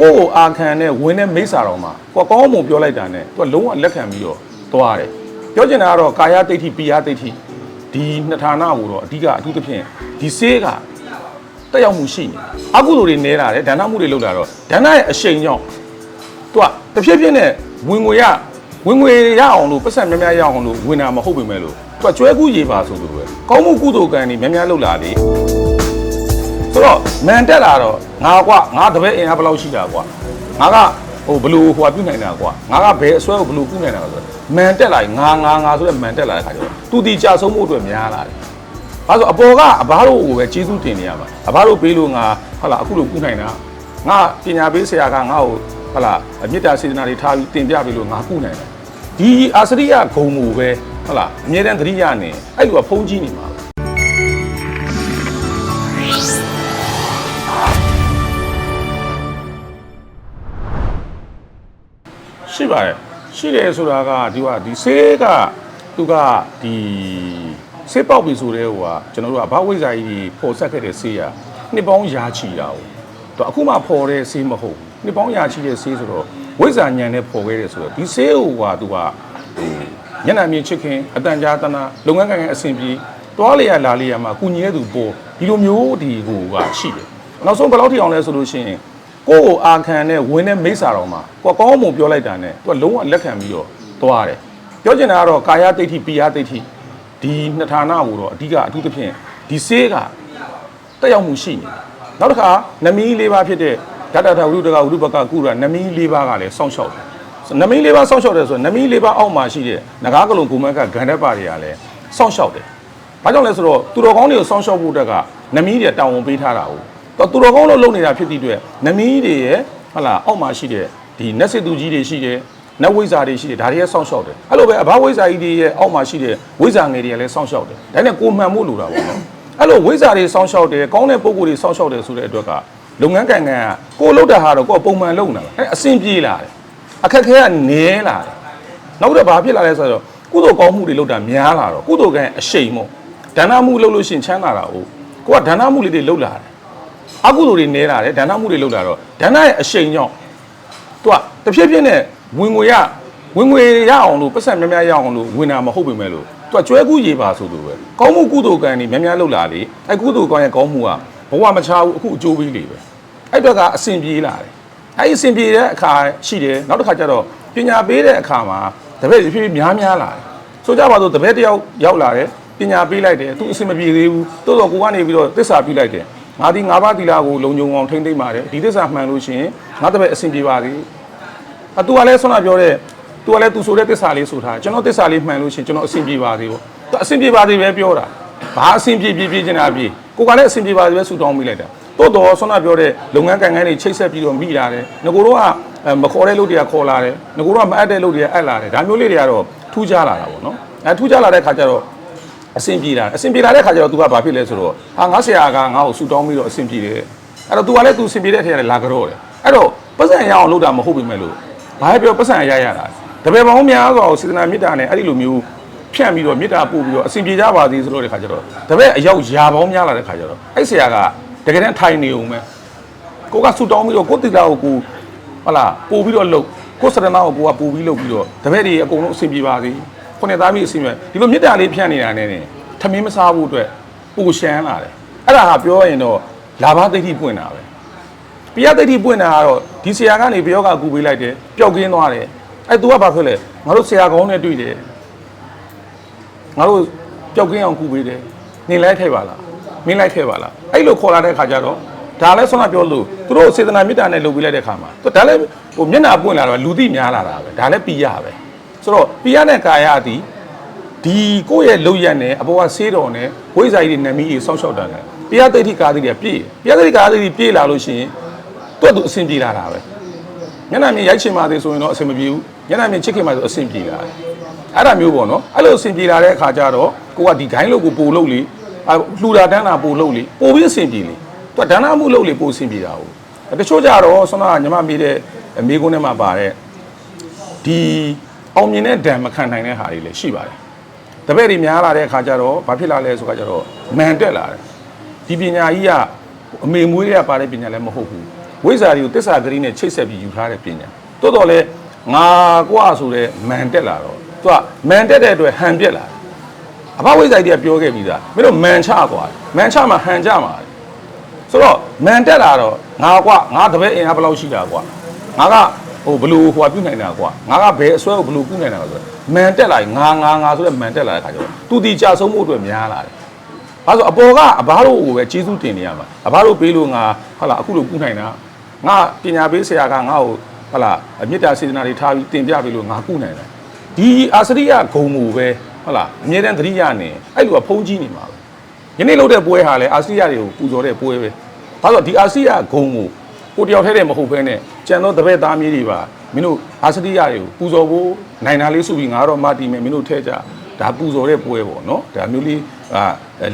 ကိုယ့်ကိုအာခံနဲ့ဝင်းတဲ့မိစ္ဆာတော်မှာကိုယ်ကောင်းမွန်ပြောလိုက်တာနဲ့သူကလုံးဝလက်ခံပြီးတော့သွားတယ်ပြောချင်တာကတော့ကာယဒိဋ္ဌိပိယဒိဋ္ဌိဒီနှစ်ဌာနကိုတော့အဓိကအထူးသဖြင့်ဒီစေးကတက်ရောက်မှုရှိနေတယ်အကုသိုလ်တွေနဲလာတယ်ဒါနမှုတွေလုပ်လာတော့ဒါနရဲ့အရှိန်ကြောင့်သူကတဖြည်းဖြည်းနဲ့ဝင်ငွေရဝင်ငွေရအောင်လို့ပတ်စံများများရအောင်လို့ဝင်တာမဟုတ်ပေမဲ့လို့သူကကျွဲကူးရေပါဆိုလိုပဲကောင်းမှုကုသိုလ်ကံတွေများများလုပ်လာလေ ဆိုတော့မန်တက်လာတော့ငါကွာငါတပည့်အင်အားဘယ်လောက်ရှိတာကွာငါကဟိုဘလူဟိုကပြုတ်နိုင်တာကွာငါကဘယ်အစွဲကိုဘလူပြုတ်နိုင်တာလဲဆိုတော့မန်တက်လာရင်ငါငါငါဆိုတဲ့မန်တက်လာတဲ့ခါကျတော့သူတီကြဆုံးမှုအတွက်များလာတယ်။ဘာလို့အပေါ်ကအဘတို့ကိုပဲကျေးဇူးတင်နေရမှာအဘတို့ပေးလို့ငါဟုတ်လားအခုလိုပြုတ်နိုင်တာငါပညာပေးဆရာကငါ့ကိုဟုတ်လားမေတ္တာစေတနာတွေထားပြီးတင်ပြပေးလို့ငါကုနိုင်တယ်ဒီအာစရိယဂုံမူပဲဟုတ်လားအမြဲတမ်းသတိရနေအဲ့လိုကဖုံးကြီးနေမှာ ရှိပါတယ်ရှိတယ်ဆိုတာကဒီကဒီဆေးကသူကဒီဆေးပေါက်ပြီဆိုတဲ့ဟိုကကျွန်တော်တို့ကဘာဝိဇ္ဇာကြီးပေါ်ဆက်ခဲ့တဲ့ဆေးရနှစ်ပေါင်းရာချီတာဟုတ်သူအခုမှပေါ်တဲ့ဆေးမဟုတ်ဘူးနှစ်ပေါင်းရာချီတဲ့ဆေးဆိုတော့ဝိဇ္ဇာညံနဲ့ပေါ်ခဲ့တယ်ဆိုတော့ဒီဆေးဟိုကသူကဟိုညနာမြင့်ချစ်ခင်အတန်ကြာတနာလုပ်ငန်းကိုင်ငန်းအဆင်ပြေသွားလျက်လာလျက်မှာကုညီရသူပေါ်ဒီလိုမျိုးဒီဟိုကရှိတယ်နောက်ဆုံးဘယ်လောက်ထိအောင်လဲဆိုလို့ရှိရင် ကိုယ့်ကိုအာခံနဲ့ဝင်းတဲ့မိစ္ဆာတော်မှာကိုယ်ကောင်းမွန်ပြောလိုက်တာနဲ့သူကလုံးဝလက်ခံပြီးတော့သွားတယ်ပြောချင်တာကတော့ကာယဒိဋ္ဌိပိယဒိဋ္ဌိဒီနှစ်ဌာနကိုတော့အဓိကအထူးသဖြင့်ဒီစေးကတက်ရောက်မှုရှိနေတယ်နောက်တစ်ခါနမီးလေးပါးဖြစ်တဲ့ဓာတထဝိရုဒကဝိရုပကကုရနမီးလေးပါးကလည်းစောင့်ရှောက်တယ်နမီးလေးပါးစောင့်ရှောက်တယ်ဆိုတော့နမီးလေးပါးအောက်မှာရှိတဲ့ငကားကလုံးဂုံမက်ကဂန္ဓပါတွေကလည်းစောင့်ရှောက်တယ်။ဘာကြောင့်လဲဆိုတော့သူတော်ကောင်းတွေကိုစောင့်ရှောက်ဖို့အတွက်ကနမီးတွေတောင်းဝန်ပေးထားတာဟုတ်။တော့ သူတော်ကောင်းလို့လုပ်နေတာဖြစ်သည့်အတွက်နမီးတွေရဲ့ဟုတ်လားအောက်မှာရှိတဲ့ဒီနက်စစ်သူကြီးတွေရှိတယ်။နတ်ဝိဇ္ဇာတွေရှိတယ်ဒါတွေရဲ့စောင့်ရှောက်တယ်။အဲ့လိုပဲအဘဝိဇ္ဇာကြီးတွေရဲ့အောက်မှာရှိတဲ့ဝိဇ္ဇာငယ်တွေကလည်းစောင့်ရှောက်တယ်။ဒါနဲ့ကိုမှန်မှုလိုတာပေါ့နော်။အဲ့လိုဝိဇ္ဇာတွေစောင့်ရှောက်တယ်ကောင်းတဲ့ပုံကိုယ်တွေစောင့်ရှောက်တယ်ဆိုတဲ့အတွက်ကလုပ်ငန်းကံကံကကိုလုပ်တဲ့ဟာတော့ကိုကပုံမှန်လုပ်နေတာ။အဲ့အဆင်ပြေလာတယ်။အခက်ခဲကနည်းလာတယ်။နောက်တော့ဘာဖြစ်လာလဲဆိုတော့ကုသိုလ်ကောင်းမှုတွေလုပ်တာများလာတော့ကုသိုလ်ကံအရှိန်မို့ဒါနမှုလုပ်လို့ရှရင်ချမ်းသာတာ哦ကိုကဒါနမှုလေးတွေလုပ်လာတယ် အကုသိုလ်တွေနည်းလာတယ်ဒါနမှုတွေလုပ်လာတော့ဒါနရဲ့အရှိန်ကြောင့်သူကတဖြည်းဖြည်းနဲ့ဝင်ငွေရဝင်ငွေရအောင်လို့ပတ်စံများများရအောင်လို့ဝင်တာမဟုတ်ပေမဲ့လို့သူကကျွဲကူးရေပါဆိုလိုပဲကောင်းမှုကုသိုလ်ကံတွေများများလုပ်လာလေအဲကုသိုလ်ကံရဲ့ကောင်းမှုကဘဝမချဘူးအခုအကျိုးပေးလေပဲအဲ့တော့ကအဆင်ပြေလာတယ်အဲ့ဒီအဆင်ပြေတဲ့အခါရှိတယ်နောက်တစ်ခါကျတော့ပညာပေးတဲ့အခါမှာတပည့်ဖြည်းဖြည်းများများလာတယ်ဆိုကြပါစို့တပည့်တစ်ယောက်ရောက်လာတယ်ပညာပေးလိုက်တယ်သူအဆင်မပြေသေးဘူးတိုးတော့ကိုကနေပြီးတော့သစ္စာပြုလိုက်တယ် ငါဒီငါးပါးသီလကိုလုံခြုံအောင်ထိမ့်သိမ့်ပါတယ်ဒီသစ္စာမှန်လို့ရှိရင်ငါတပည့်အဆင်ပြေပါသေးအတူကလည်းဆွမ်းနာပြောတဲ့သူကလည်းသူဆိုတဲ့သစ္စာလေးဆိုထားကျွန်တော်သစ္စာလေးမှန်လို့ရှိရင်ကျွန်တော်အဆင်ပြေပါသေးပေါ့သူအဆင်ပြေပါသေးပဲပြောတာဘာအဆင်ပြေပြေပြေချင်တာပြေကိုကလည်းအဆင်ပြေပါသေးပဲဆူတောင်းမိလိုက်တာတိုးတော့ဆွမ်းနာပြောတဲ့လုပ်ငန်းကံကန်းတွေချိတ်ဆက်ပြီးတော့မိလာတယ်ငကိုတော့ကအဲမခေါ်တဲ့လူတွေကခေါ်လာတယ်ငကိုတော့မအပ်တဲ့လူတွေကအပ်လာတယ်ဒါမျိုးလေးတွေကတော့ထူးခြားလာတာပေါ့နော်အဲထူးခြားလာတဲ့ခါကျတော့ အဆင်ပြေလာတယ်အဆင်ပြေလာတဲ့ခါကျတော့ तू ကဘာဖြစ်လဲဆိုတော့ဟာငါဆရာကငါ့ကိုဆူတောင်းပြီးတော့အဆင်ပြေတယ်အဲ့တော့ तू ကလည်း तू အဆင်ပြေတဲ့အထက်ကလည်းလာကြတော့တယ်အဲ့တော့ပတ်စံရအောင်လုပ်တာမဟုတ်ပေမဲ့လို့ဘာပြောပတ်စံရရတာတပည့်ပေါင်းများစွာကိုစေတနာမေတ္တာနဲ့အဲ့ဒီလိုမျိုးဖြန့်ပြီးတော့မေတ္တာပို့ပြီးတော့အဆင်ပြေကြပါစေဆိုလို့တဲ့ခါကျတော့တပည့်အရောက်ရာပေါင်းများလာတဲ့ခါကျတော့အဲ့ဆရာကတကယ်တမ်းထိုင်နေုံပဲ ကိုကဆူတောင်းပြီးတော့ကိုတိလာကိုကိုဟလာပို့ပြီးတော့လှုပ်ကိုစရနာကိုကိုကပို့ပြီးလှုပ်ပြီးတော့တပည့်တွေအကုန်လုံးအဆင်ပြေပါစေ ခုနှစ်သားမိအဆင်ပြေဒီလိုမေတ္တာလေးဖြန့်နေတာနဲ့ထမင်းမစားဘူးအတွက်ပူရှမ်းလာတယ်အဲ့ဒါဟာပြောရင်တော့လာဘသိဋ္ဌိပွင့်တာပဲပိယသိဋ္ဌိပွင့်တာကတော့ဒီဆရာကနေဘယောကကူပေးလိုက်တယ်ပျောက်ကင်းသွားတယ်အဲ့ तू ကဘာဖြစ်လဲငါတို့ဆရာကောင်းနဲ့တွေ့တယ်ငါတို့ပျောက်ကင်းအောင်ကူပေးတယ်နေလိုက်ခဲ့ပါလားမင်းလိုက်ခဲ့ပါလားအဲ့လိုခေါ်လာတဲ့ခါကျတော့ဒါလည်းဆွမ်းပြောလို့သူတို့စေတနာမေတ္တာနဲ့လုပ်ပြီးလိုက်တဲ့ခါမှာသူဒါလည်းဟိုမျက်နှာပွင့်လာတော့လူသိများလာတာပဲဒါလည်းပိယပဲ ဆိုတော့ပိယနဲ့ကာယအသည်ဒီကိုယ့်ရဲ့လုံရက်နဲ့အပေါ်ကဆေးတော်နဲ့ဝိဇ္ဇာကြီးတွေနမီးကြီးစောင့်ရှောက်တာလေပိယသိဋ္ဌိကာသိတွေပြည့်ပိယသိဋ္ဌိကာသိတွေပြည့်လာလို့ရှိရင်သူ့အတူအဆင်ပြေလာတာပဲမျက်နှာမြင်ရိုက်ချင်ပါသေးဆိုရင်တော့အဆင်မပြေဘူးမျက်နှာမြင်ချစ်ခင်ပါဆိုအဆင်ပြေလာတယ်အဲ့ဒါမျိုးပေါ့နော်အဲ့လိုအဆင်ပြေလာတဲ့အခါကျတော့ကိုကဒီဂိုင်းလုတ်ကိုပို့လို့လေအလှူတာတန်းတာပို့လို့လေပို့ပြီးအဆင်ပြေလေသူကဒါနမှုလုပ်လေပို့ဆင်းပြေတာဟုတ်တချို့ကြတော့ဆွမ်းနာကညီမမေးတဲ့မေးခွန်းထဲမှာပါတဲ့ဒီ အောင်မြင်တဲ့ဒဏ်မခံနိုင်တဲ့ဟာတွေလည်းရှိပါတယ်တပည့်တွေများလာတဲ့အခါကျတော့ဘာဖြစ်လာလဲဆိုတော့ကျတော့မန်တက်လာတယ်ဒီပညာကြီးကအမေမွေးတွေကပါတဲ့ပညာလည်းမဟုတ်ဘူးဝိဇ္ဇာတွေကိုတစ္ဆာဂရိနဲ့ချိတ်ဆက်ပြီးယူထားတဲ့ပညာတိုးတော်လဲငါကွာဆိုတဲ့မန်တက်လာတော့သူကမန်တက်တဲ့အတွက်ဟန်ပြက်လာတယ်အဘဝိဇ္ဇာကြီးကပြောခဲ့ပြီးသားမင်းတို့မန်ချကွာမန်ချမှာဟန်ကြမှာဆိုတော့မန်တက်လာတော့ငါကွာငါတပည့်အင်အားဘယ်လောက်ရှိတာကွာငါက ဟိုဘလူဟိုပြုနိုင်တာကွာငါကဘယ်အစွဲကိုဘလူကုနိုင်တာဆိုတော့မန်တက်လာရင်ငါငါငါဆိုတဲ့မန်တက်လာတဲ့ခါကျတော့သူတီကြဆုံးမှုအတွက်များလာတယ်ဘာလို့အပေါ်ကအဘတို့ကိုပဲကျေးဇူးတင်နေရမှာအဘတို့ပေးလို့ငါဟုတ်လားအခုလိုကုနိုင်တာငါပညာပေးဆရာကငါ့ကိုဟုတ်လားမေတ္တာစေတနာတွေထားပြီးတင်ပြပေးလို့ငါကုနိုင်တယ်ဒီအာစရိယဂုံမူပဲဟုတ်လားအမြဲတမ်းသတိရနေအဲ့လိုကဖုံးကြီးနေမှာပဲယနေ့လုပ်တဲ့ပွဲဟာလည်းအာစရိယတွေကိုပူဇော်တဲ့ပွဲပဲဘာလို့ဒီအာစရိယဂုံမူကိုတယောက်ထဲတည်းမဟုတ်ဘဲနဲ့ ကြံတော့တပည့်သားမြေးတွေပါမင်းတို့အာစရိယတွေကိုပူဇော်ဖို့နိုင်တာလေးစုပြီးငါတော့မတီးမယ်မင်းတို့ထဲကြဒါပူဇော်တဲ့ပွဲပေါ့နော်ဒါမျိုးလေးအာ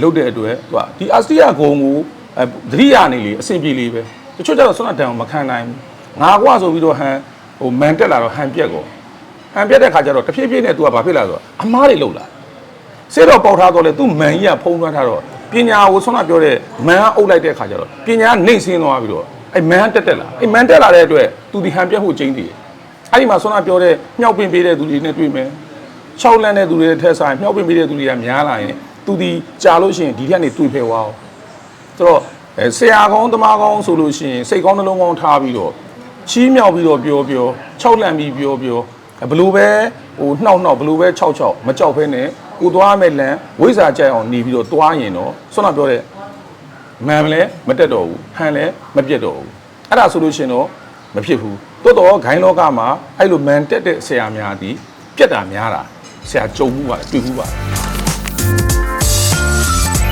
လုတ်တဲ့အတွက်သူကဒီအာစရိယဂုံကိုအဲသတိရနေလေအဆင်ပြေလေးပဲတချို့ကျတော့ဆွမ်းတန်ကိုမခံနိုင်ဘူးငါကွာဆိုပြီးတော့ဟန်ဟိုမန်တက်လာတော့ဟန်ပြက်ကောဟန်ပြက်တဲ့ခါကျတော့တဖြည်းဖြည်းနဲ့ तू ကဘာဖြစ်လာဆိုတော့အမားတွေလောက်လာစေတော့ပေါက်ထားတော့လေသူ့မန်ကြီးကဖုံးသွင်းထားတော့ပညာကိုဆွမ်းနာပြောတဲ့မန်ကအုပ်လိုက်တဲ့ခါကျတော့ပညာကနှိမ့်ဆင်းသွားပြီးတော့ အဲ့မန်ကတက်တက်လာအဲ့မန်တက်လာတဲ့အတွက်သူဒီဟန်ပြတ်ဖို့ကျင်းတည်တယ်အဲ့ဒီမှာဆွမ်းနာပြောတဲ့မြောက်ပင်ပေးတဲ့သူတွေနဲ့တွေ့မယ်၆လန့်တဲ့သူတွေထက်ဆိုင်မြောက်ပင်ပေးတဲ့သူတွေကများလာရင်သူဒီကြာလို့ရှိရင်ဒီထက်နေတွေ့ဖယ်သွားအောင်ဆိုတော့အဲဆရာကောင်းတမကောင်းဆိုလို့ရှိရင်စိတ်ကောင်းနှလုံးကောင်းထားပြီးတော့ချီးမြှောက်ပြီးတော့ပြောပြော၆လန့်ပြီးပြောပြောဘလို့ပဲဟိုနှောက်နှောက်ဘလို့ပဲ၆၆မကြောက်ဖဲနဲ့ကိုသွားမဲ့လန်ဝိဇ္ဇာကြိုက်အောင်နေပြီးတော့သွားရင်တော့ဆွမ်းနာပြောတဲ့ မန်လည်းမတက်တော့ဘူးဟန်လည်းမပြတ်တော့ဘူးအဲ့ဒါဆိုလို့ရှရင်တော့မဖြစ်ဘူးတိုးတော့ဂိုင်းလောကမှာအဲ့လိုမန်တက်တဲ့ဆရာများသည်ပြက်တာများတာဆရာကြုံမှုပါတယ်တွေ့မှုပါတယ်